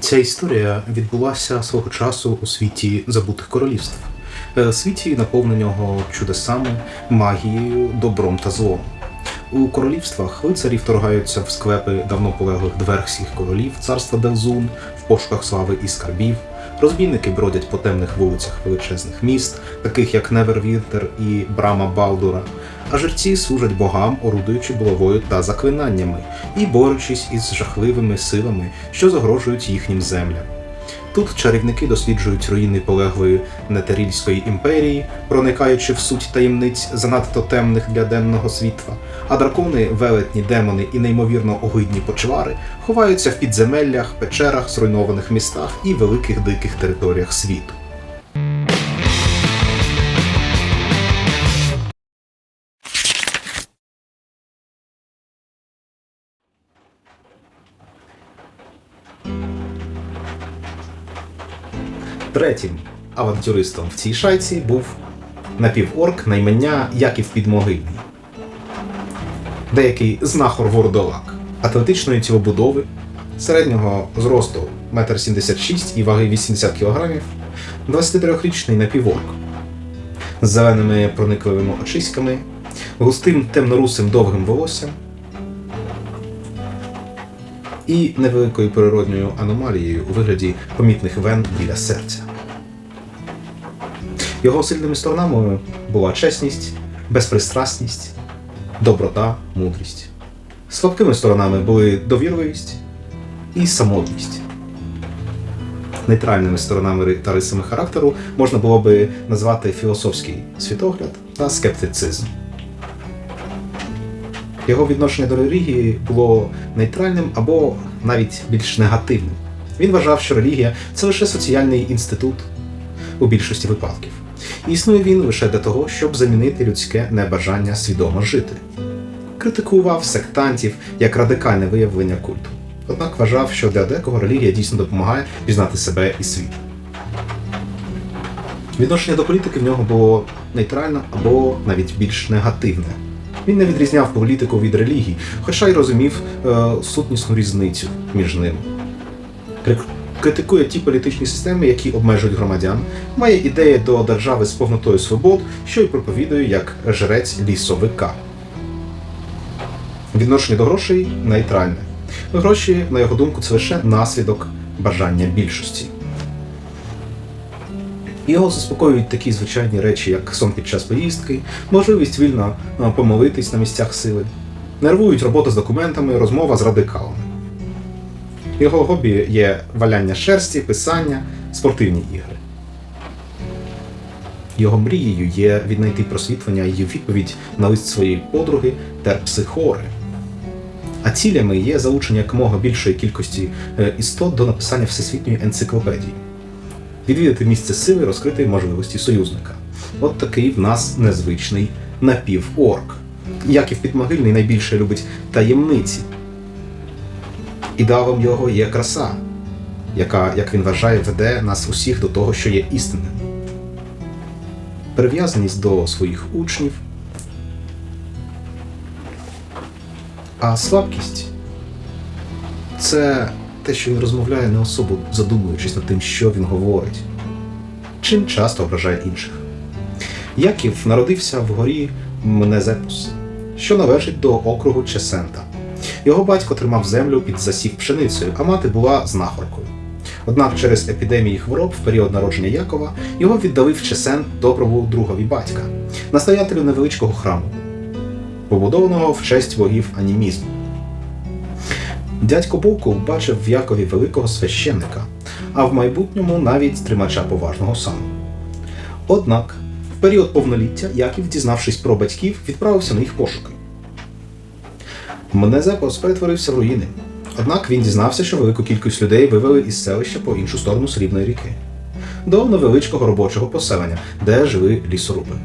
Ця історія відбулася свого часу у світі забутих королівств, Е, світі наповненого чудесами, магією, добром та злом. У королівствах лицарі вторгаються в склепи давно полеглих дверхських королів царства Делзун в пошуках слави і скарбів. Розбійники бродять по темних вулицях величезних міст, таких як Невервінтер і Брама Балдура, а жерці служать богам, орудуючи булавою та заклинаннями і борючись із жахливими силами, що загрожують їхнім землям. Тут чарівники досліджують руїни полеглої Нетерільської імперії, проникаючи в суть таємниць занадто темних для денного світла, а дракони, велетні, демони і неймовірно огидні почвари ховаються в підземеллях, печерах, зруйнованих містах і великих диких територіях світу. Третім авантюристом в цій шайці був напіворк на імення Яків Підмогильний. Деякий знахор вордолак атлетичної тілобудови, середнього зросту 1,76 м і ваги 80 кг, 23-річний напіворк з зеленими проникливими очиськами, густим темнорусим довгим волоссям і невеликою природньою аномалією у вигляді помітних вен біля серця. Його сильними сторонами була чесність, безпристрасність, доброта, мудрість. Слабкими сторонами були довірливість і самотність. Нейтральними сторонами та рисами характеру можна було би назвати філософський світогляд та скептицизм. Його відношення до релігії було нейтральним або навіть більш негативним. Він вважав, що релігія це лише соціальний інститут у більшості випадків. Існує він лише для того, щоб замінити людське небажання свідомо жити. Критикував сектантів як радикальне виявлення культу. Однак вважав, що для декого релігія дійсно допомагає пізнати себе і світ. Відношення до політики в нього було нейтральне або навіть більш негативне. Він не відрізняв політику від релігії, хоча й розумів е, сутнісну різницю між ними. Критикує ті політичні системи, які обмежують громадян, має ідеї до держави з повнотою свобод, що й проповідує як жрець лісовика. Відношення до грошей нейтральне. Гроші, на його думку, це лише наслідок бажання більшості. Його заспокоюють такі звичайні речі, як сон під час поїздки, можливість вільно е, помолитись на місцях сили, нервують робота з документами, розмова з радикалами. Його хобі є валяння шерсті, писання, спортивні ігри. Його мрією є віднайти просвітлення і відповідь на лист своєї подруги Терпсихори. А цілями є залучення якомога більшої кількості е, істот до написання всесвітньої енциклопедії відвідати місце сили, розкрити можливості союзника. От такий в нас незвичний напіворк. Яків Підмогильний найбільше любить таємниці. Ідеалом його є краса, яка, як він вважає, веде нас усіх до того, що є істинним. Прив'язаність до своїх учнів. А слабкість це те, що він розмовляє не особо задумуючись над тим, що він говорить, чим часто ображає інших. Яків народився в горі Мнезепус, що належить до округу Чесента. Його батько тримав землю під засів пшеницею, а мати була знахаркою. Однак через епідемії хвороб в період народження Якова його віддали в Чесент доброму другові батька, настоятелю невеличкого храму, побудованого в честь богів анімізму. Дядько Бовко бачив в Якові великого священника, а в майбутньому навіть тримача поважного сану. Однак, в період повноліття Яків, дізнавшись про батьків, відправився на їх пошуки. Мнезепос перетворився в руїни. Однак він дізнався, що велику кількість людей вивели із селища по іншу сторону Срібної ріки до невеличкого робочого поселення, де жили лісоруби.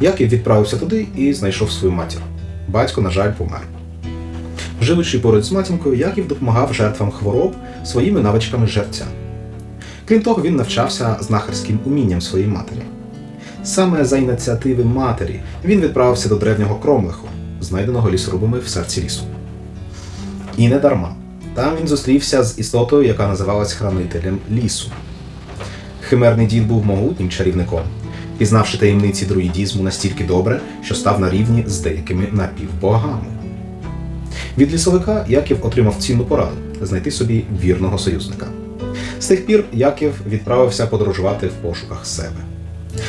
Яків відправився туди і знайшов свою матір. Батько, на жаль, помер. Живучи поруч з матінкою, Яків допомагав жертвам хвороб своїми навичками жерця. Крім того, він навчався знахарським умінням своєї матері. Саме за ініціативи матері він відправився до древнього кромлеху, знайденого лісорубами в серці лісу. І не дарма. Там він зустрівся з істотою, яка називалась хранителем лісу. Химерний дід був могутнім чарівником, пізнавши таємниці друїдізму настільки добре, що став на рівні з деякими напівбогами. Від лісовика Яків отримав цінну пораду знайти собі вірного союзника. З тих пір Яків відправився подорожувати в пошуках себе.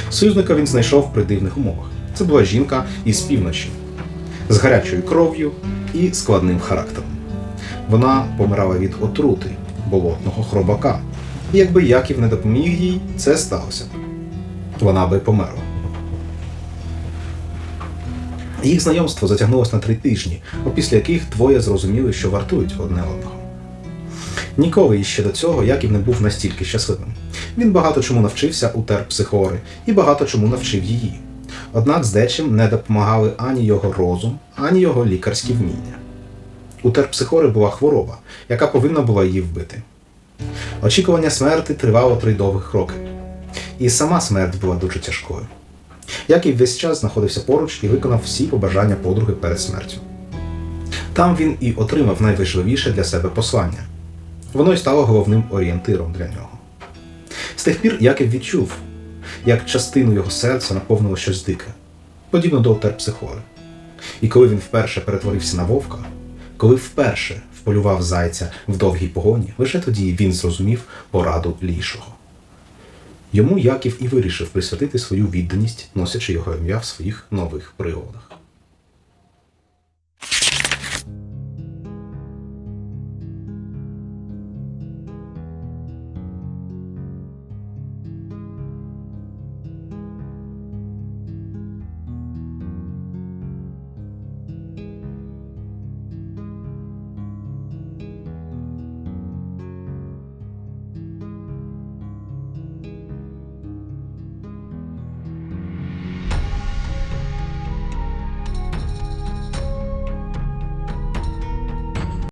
Союзника він знайшов при дивних умовах. Це була жінка із півночі, з гарячою кров'ю і складним характером. Вона помирала від отрути болотного хробака. І якби Яків не допоміг їй, це сталося. Вона би померла. Їх знайомство затягнулося на три тижні, опісля яких двоє зрозуміли, що вартують одне одного. Ніколи іще до цього Яків не був настільки щасливим. Він багато чому навчився у терпсихори і багато чому навчив її. Однак з дечим не допомагали ані його розум, ані його лікарські вміння. У терпсихори була хвороба, яка повинна була її вбити. Очікування смерти тривало три довгих роки. І сама смерть була дуже тяжкою. Яків весь час знаходився поруч і виконав всі побажання подруги перед смертю. Там він і отримав найважливіше для себе послання. Воно й стало головним орієнтиром для нього. З тих пір Яків відчув, як частину його серця наповнило щось дике, подібно до терпсихори. І коли він вперше перетворився на вовка, коли вперше вполював зайця в довгій погоні, лише тоді він зрозумів пораду лішого. Йому Яків і вирішив присвятити свою відданість, носячи його ім'я в своїх нових пригодах.